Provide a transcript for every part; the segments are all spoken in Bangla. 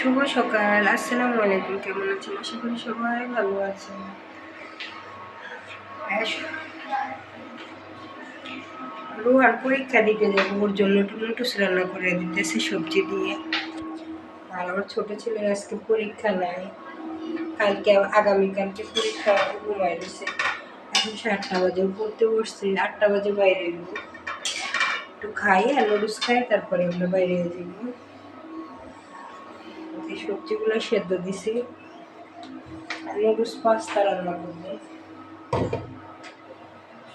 শুভ সকাল, আসসালামু আলাইকুম। কেমন আছেন? আশা করি সবাই ভালো আছেন। রোহার পরীক্ষা দিতে যাব, ওর জন্য টুমুটুস রান্না করে দিতেছে সবজি দিয়ে। আর আমার ছোটো ছেলের আজকে পরীক্ষা নাই। কালকে, আগামীকালকে পরীক্ষা ঘুমাই রয়েছে এখন সাতটা বাজে পড়তে বসছে, আটটা বাজে বাইরে একটু খাই আর নুডলস খাই, তারপরে আমরা বাইরে যাব। এই সবজিগুলো সেদ্ধ দিছি। নুডলস পাস্তা রান্না করব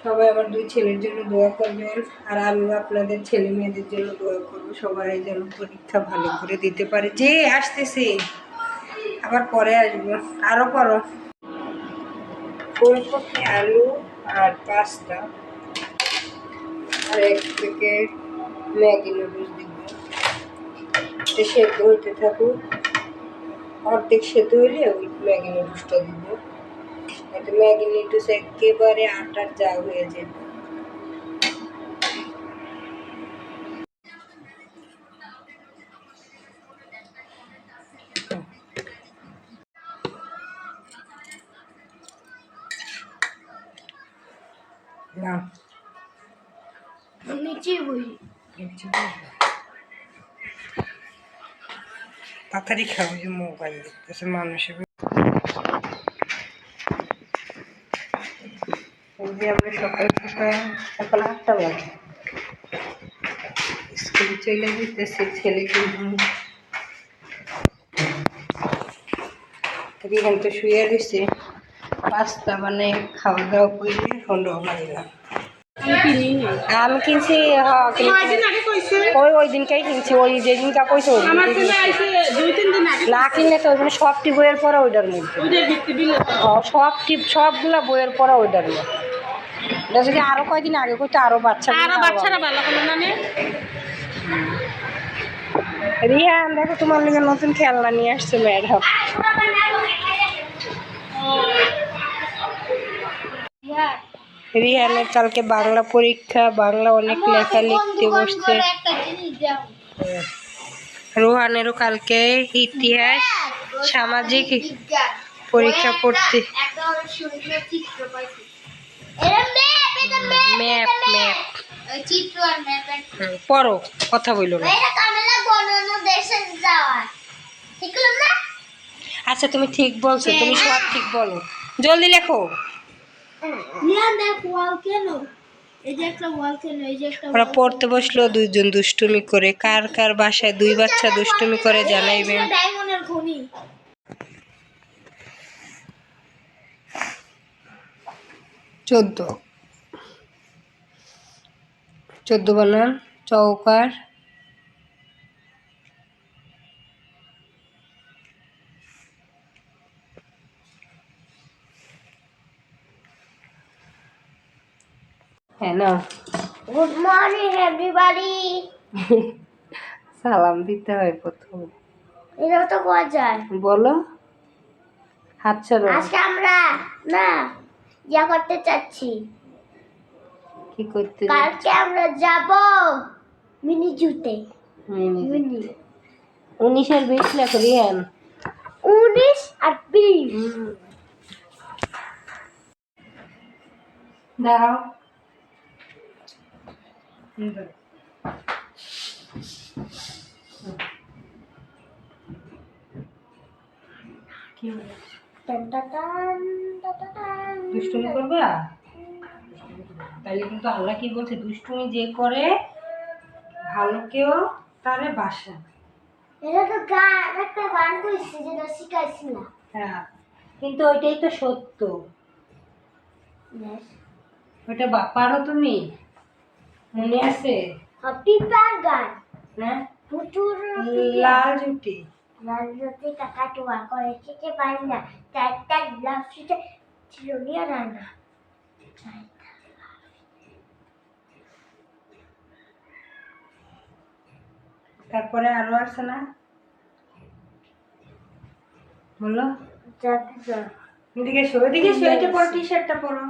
সবাই আমার দুই ছেলের জন্য দোয়া করবেন, আর আমিও আপনাদের ছেলে মেয়েদের জন্য দোয়া করব, সবাই যেন পরীক্ষা ভালো করে দিতে পারে। যে আসতেছে, আবার পরে আসব আরও করো ফুলকপি, আলু আর পাস্তা আর এক প্যাকেট ম্যাগি নুডলস দিব। সেদ্ধ হইতে থাকুক। অর্ধেক সেদ্ধ হইলে ওই ম্যাগি নুডলসটা দিব। এটা ম্যাগি নুডলস একেবারে আটার যা হয়ে যাবে না। নিচে বই তাড়াতাড়ি খাও যে মোবাইল দেখতেছে মানুষের এই আমরা সকাল সকাল সকাল আটটা বাজে। স্কুলে চলে যেতেছি ছেলেকে। রিহান তো শুয়ে রয়েছে। পাস্তা মানে খাওয়া দাওয়া করে এখন রওনা আমি কিনছি হ্যাঁ ওই ওই দিনকেই কিনছি ওই যেদিনটা কইছো ওই না কিনলে তো ওইখানে সবটি বইয়ের পরে ওইটার মধ্যে? ও, সবটি সবগুলা বইয়ের পরে ওইটার মধ্যে। এটা যদি আরও কয়দিন আগে করতে আরও বাচ্চা আরও বাচ্চারা ভালো করে না রিহান দেখো তোমার লিগে নতুন খেলনা নিয়ে আসছে ম্যাডাম রিহানের কালকে বাংলা পরীক্ষা বাংলা অনেক লেখা লিখতে বসছে। রোহানেরও কালকে ইতিহাস সামাজিক পরীক্ষা পড়তে। ম্যাপ ম্যাপ পড়ো কথা বইলো না? আচ্ছা তুমি ঠিক বলছো তুমি সব ঠিক বলো। জলদি লেখো। নিয়া দেখ ওয়াল এই যে একটা ওয়াল এই যে একটা ওরা পড়তে বসল দুইজন দুষ্টুমি করে। কার কার বাসায় দুই বাচ্চা দুষ্টুমি করে জানাইবেন ডায়মন্ডের খনি। চোদ্দ। চোদ্দ বানান চৌকার হ্যাঁ না Good morning, everybody. সালাম দিতে হয় প্রথম। এটা তো যায় বলো। হাত ছাড়ো। আজকে আমরা না ইয়া করতে চাচ্ছি। কি করতে কালকে আমরা যাব মিনি জুতে। মিনি উনিশের বিশ লেখো রিয়ান উনিশ আর বিশ। দাঁড়াও। দুষ্টুমি করবা? তাইলে কিন্তু আল্লাহ কি বলছে? দুষ্টুমি যে করে ভালোকেও তারে বাসা এটা তো গান একটা গান কইছি যেটা শিখাইছি না। হ্যাঁ কিন্তু ওইটাই তো সত্য। ওইটা বা- পারো তুমি? মনে আছে? পিপার গান। না? প্রচুর লাল জুটি রাজনীতি টাকা টোয়া করে খেতে পারি না। চারটা গ্লাস ফিটে ছিল নিয়ে রান্না। তারপরে আরও আছে না? বলো। এদিকে এসো এদিকে এসো এটা পরো টি শার্টটা পরো.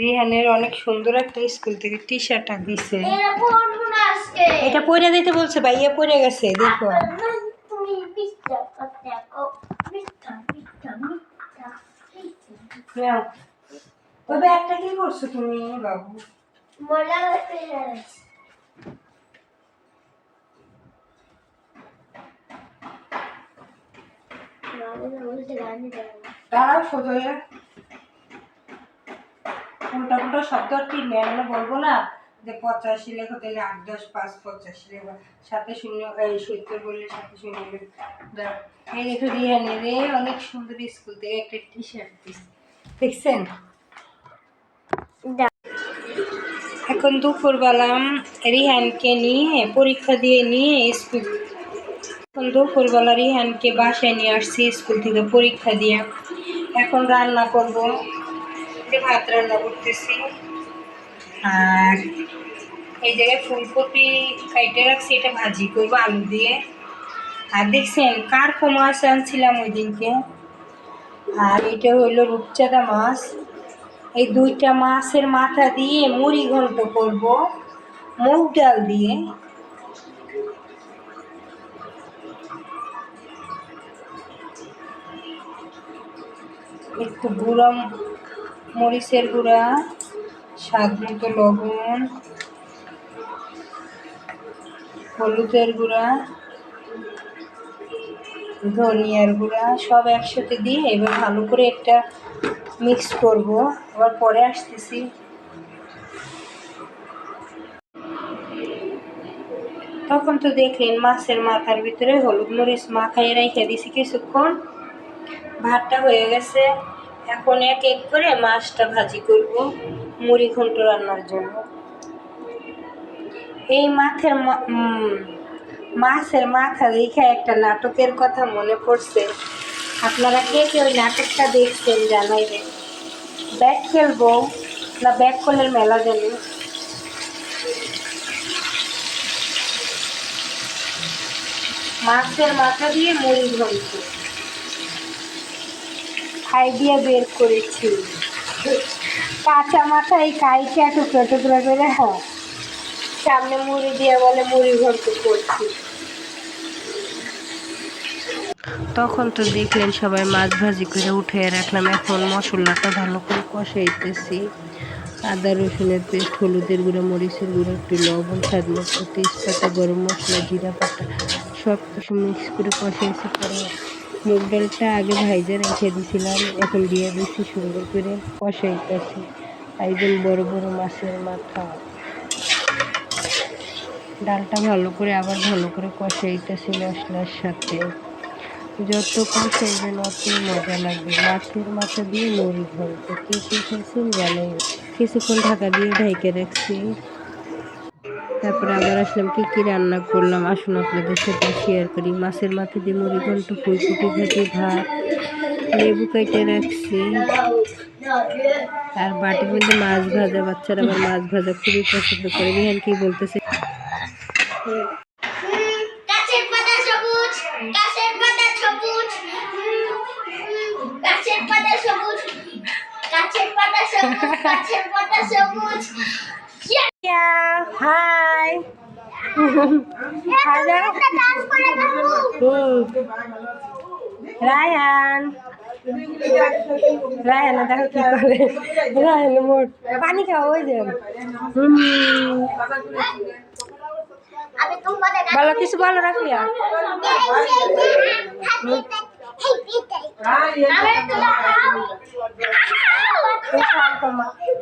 রিহানের অনেক সুন্দর একটা স্কুল থেকে টি শার্টটা দিছে। এটা পরে দিতে বলছে ভাইয়া পরে গেছে দেখো। ওই ব্যাগটা কি করছ তুমি বাবু? দাঁড়াও সোজা। উল্টা উল্টা শব্দ কি ম্যামে বলব না? যে পঁচাশি লেখো তাহলে আট দশ পাঁচ পঁচাশি লেখো। সাথে শূন্য সত্তর বললে সাথে শূন্য। এই দেখো রিহানি রে অনেক সুন্দর স্কুল থেকে একটা টি শার্ট দিচ্ছে দেখছেন এখন দুপুরবেলা রিহানকে নিয়ে পরীক্ষা দিয়ে নিয়ে স্কুল এখন দুপুরবেলা রিহানকে বাসায় নিয়ে আসছি স্কুল থেকে পরীক্ষা দিয়ে। এখন রান্না করব। যে ভাত রান্না করতেছি। আর এই জায়গায় ফুলকপি কাইটে রাখছি, এটা ভাজি করব আলু দিয়ে। আর দেখছেন, কার মাছ আনছিলাম ওই দিনকে আর এটা হইল রূপচাঁদা মাছ। এই দুইটা মাছের মাথা দিয়ে মুড়ি ঘন্ট করব, মুগ ডাল দিয়ে। একটু গুঁড়া ম- মরিচের গুঁড়া, স্বাদ মতো লবণ, হলুদের গুঁড়া, ধনিয়ার গুঁড়া, সব একসাথে দিয়ে এবার ভালো করে একটা মিক্স করব। আবার পরে আসতেছি। তখন তো দেখলেন মাছের মাথার ভিতরে হলুদ মরিচ মাখায় রেখে দিছি কিছুক্ষণ। ভাতটা হয়ে গেছে। এখন এক এক করে মাছটা ভাজি করব, মুড়ি ঘন্ট রান্নার জন্য। এই মাছের মা- মাছের মাথা দেখে একটা নাটকের কথা মনে পড়ছে। আপনারা কে কে ওই নাটকটা দেখছেন জানাইবেন ব্যাগ খেলব না ব্যাগ কলের মেলা জানি? মাছের মাথা দিয়ে মুড়ি ঘন্ট। আইডিয়া বের করেছি। কাঁচা মাথায় কাইটা টুকরো টুকরো করে হ্যাঁ সামনে মুড়ি দিয়ে বলে মুড়ি ঘন্ট করছি। তখন তো দেখলেন সবাই মাছ ভাজি করে উঠে রাখলাম, এখন মশলাটা ভালো করে কষাইতেছি। আদা, রসুনের পেস্ট, হলুদের গুঁড়ো, মরিচের গুঁড়ো, একটু লবণ, স্বাদ মতো তেজপাতা, গরম মশলা, জিরা, পাতা, সব কিছু মিক্স করে কষাইছি পরে মুগ ডালটা আগে ভাইজা রেখে দিয়েছিলাম এখন দিয়ে দিচ্ছি সুন্দর করে কষাইতেছি একদম বড় বড় মাছের মাথা। ডালটা ভালো করে আবার ভালো করে কষাইতেছি মশলার সাথে। যত কষাইবেন অতই মজা লাগবে। মাছের মাথা দিয়ে মুড়ি ঘন্ট কে কে খেয়েছেন জানাই কিছুক্ষণ ঢাকা দিয়ে ঢেকে রাখছি। তারপরে আবার আসলাম কি কি রান্না করলাম, আসুন আপনাদের সাথে শেয়ার করি। মাছের মাথা দিয়ে মুড়ি ঘন্ট ফুলকপি ভাজি, ভাত, লেবু কেটে রাখছি। আর বাটির মধ্যে মাছ ভাজা, বাচ্চারা আবার মাছ ভাজা খুবই পছন্দ করে। বিহান কি বলতেছে? পাতা সবুজ পাতা সবুজ। পাতা সবুজ। গাছের পাতা সবুজ গাছের পাতা সবুজ হাই একটা ডান্স করে দেবো রায়ান রায়ান দেখো কি করে রায়ান মোট পানি খাওয়া ওই যে হুম। আমি তোমাদের বলো কিছু বলো রাখিয়া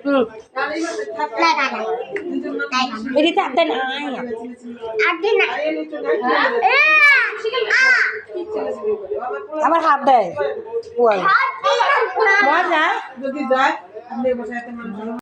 হুম এদিকে হাত দেন আয় আবার হাত দেয় মজা